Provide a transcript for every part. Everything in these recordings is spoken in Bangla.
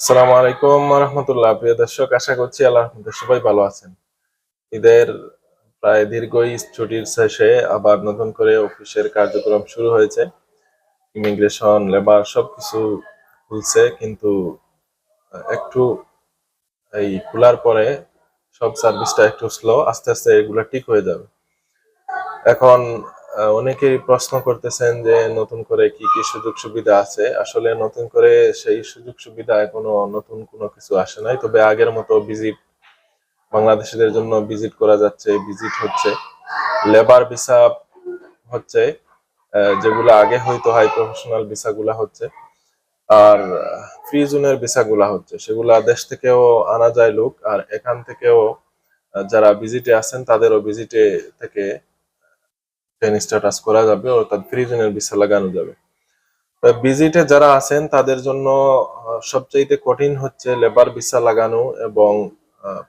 আসসালামু আলাইকুম রহমতুল্লাহ প্রিয় দর্শক, আশা করছি আল্লাহ সবাই ভালো আছেন। ঈদের প্রায় দীর্ঘ ছুটির শেষে আবার নতুন করে অফিসের কার্যক্রম শুরু হয়েছে। ইমিগ্রেশন, লেবার সবকিছু খুলছে, কিন্তু একটু এই খোলার পরে সব সার্ভিসটা একটু স্লো, আস্তে আস্তে এগুলো ঠিক হয়ে যাবে। এখন অনেকেই প্রশ্ন করতেছেন যে নতুন করে কি কি সুযোগ সুবিধা আছে। আসলে নতুন করে সেই সুযোগ সুবিধা এখনও নতুন কোনো কিছু আসে নাই। তবে আগের মতো ভিজিট বাংলাদেশিদের জন্য ভিজিট করা যাচ্ছে ভিজিট হচ্ছে। লেবার ভিসা হচ্ছে যেগুলো আগে হয়তো হাই প্রফেশনাল ভিসা গুলা হচ্ছে। আর ফ্রি জোনের ভিসা গুলা হচ্ছে। সেগুলা দেশ থেকেও আনা যায় লোক। আর এখান থেকেও যারা ভিজিটে আছেন, তাদেরও ভিজিটে থেকে ট্রেন স্ট্যাটাস করা যাবে অর্থাৎ ফ্রি জোনের ভিসা লাগানো যাবে। ভিজিটে যারা আছেন, তাদের জন্য সবচাইতে কঠিন হচ্ছে লেবার ভিসা লাগানো এবং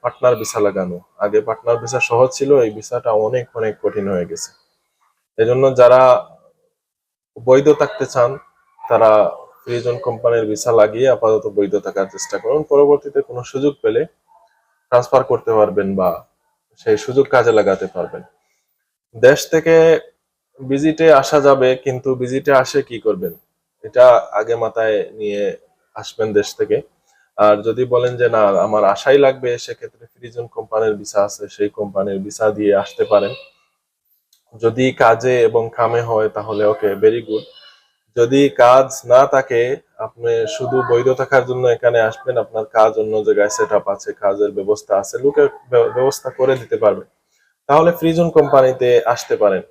পার্টনার ভিসা লাগানো। আগে পার্টনার ভিসা সহজ ছিল, এই ভিসাটা অনেক অনেক কঠিন হয়ে গেছে। এজন্য যারা বৈধ থাকতে চান, তারা ফ্রিজন কোম্পানির ভিসা লাগিয়ে আপাতত বৈধ থাকার চেষ্টা করুন। পরবর্তীতে কোনো সুযোগ পেলে ট্রান্সফার করতে পারবেন বা সেই সুযোগ কাজে লাগাতে পারবেন। দেশ থেকে ভিজিটে আসা যাবে, কিন্তু ভিজিটে আসে কি করবেন? এটা আগে মাথায় নিয়ে আসবেন দেশ থেকে। আর যদি বলেন যে, না, আমার আশাই লাগবে, সেক্ষেত্রে ফ্রিজন কোম্পানির ভিসা আছে, সেই কোম্পানির ভিসা দিয়ে আসতে পারেন। যদি কাজে এবং কামে হয়, তাহলে ওকে ভেরি গুড যদি কাজ না থাকে, আপনি শুধু বৈধ থাকার জন্য এখানে আসবেন, আপনার কাজ অন্য জায়গায় সেট আছে, কাজের ব্যবস্থা আছে, লোকের ব্যবস্থা করে দিতে পারবে। তাহলে ফ্রিজন কোম্পানিতে আসতে পারেন।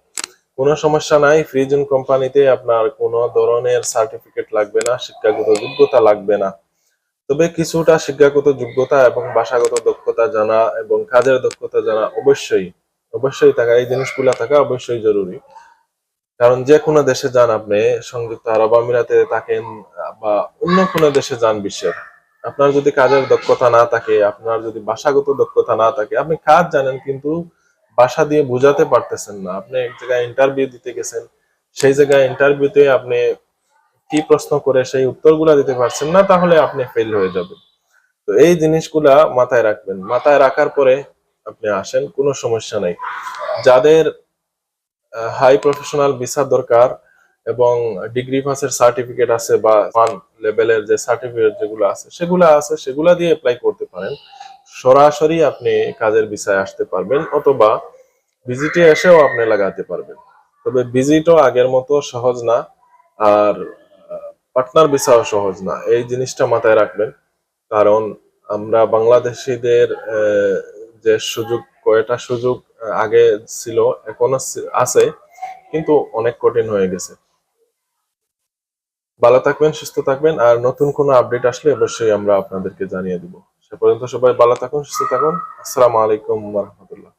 কোনো সমস্যা নাই ফ্রিজন কোম্পানিতে আপনার কোনো ধরনের সার্টিফিকেট লাগবে না, শিক্ষাগত যোগ্যতা লাগবে না। তবে কিছুটা শিক্ষাগত যোগ্যতা এবং ভাষাগত দক্ষতা জানা এবং কাজের দক্ষতা জানা অবশ্যই অবশ্যই থাকা, এই জিনিসগুলা থাকা অবশ্যই জরুরি। কারণ যে কোনো দেশে যান আপনি, সংযুক্ত আরব আমিরাতে থাকেন বা অন্য কোনো দেশে যান বিশ্বের। আপনার যদি কাজের দক্ষতা না থাকে, আপনার যদি ভাষাগত দক্ষতা না থাকে, আপনি কাজ জানেন কিন্তু ভাষা দিয়ে বোঝাতে পারতেছেন না। আপনি এক জায়গায় ইন্টারভিউ দিতে গেছেন, সেই জায়গায় ইন্টারভিউতে আপনি কি প্রশ্ন করে সেই উত্তরগুলা দিতে পারছেন না, তাহলে আপনি ফেল হয়ে যাবেন। তো এই জিনিসগুলা মাথায় রাখবেন। মাথায় রাখার পরে আপনি আসেন, কোনো সমস্যা নাই। যাদের হাই প্রফেশনাল ভিসা দরকার এবং ডিগ্রি পাসের সার্টিফিকেট আছে বা ওয়ান লেভেলের যে সার্টিফিকেট যেগুলো আছে, সেগুলো আছে, সেগুলা দিয়ে অ্যাপ্লাই করতে পারেন। সরাসরি আপনি কাজের ভিসায় আসতে পারবেন অথবা ভিজিটে এসেও আপনি লাগাতে পারবেন। তবে ভিজিটও আগের মতো সহজ না আর পার্টনার ভিসাও সহজ না। এই জিনিসটা মাথায় রাখবেন। কারণ আমরা বাংলাদেশিদের যে সুযোগ, কয়টা সুযোগ আগে ছিল, এখনও আছে, কিন্তু অনেক কঠিন হয়ে গেছে। ভালো থাকবেন, সুস্থ থাকবেন, আর নতুন কোনো আপডেট আসলে অবশ্যই আমরা আপনাদেরকে জানিয়ে দিব। সে পর্যন্ত সবাই ভালো থাকুন সুস্থ থাকুন। আসসালামু আলাইকুম রহমতুল্লাহ।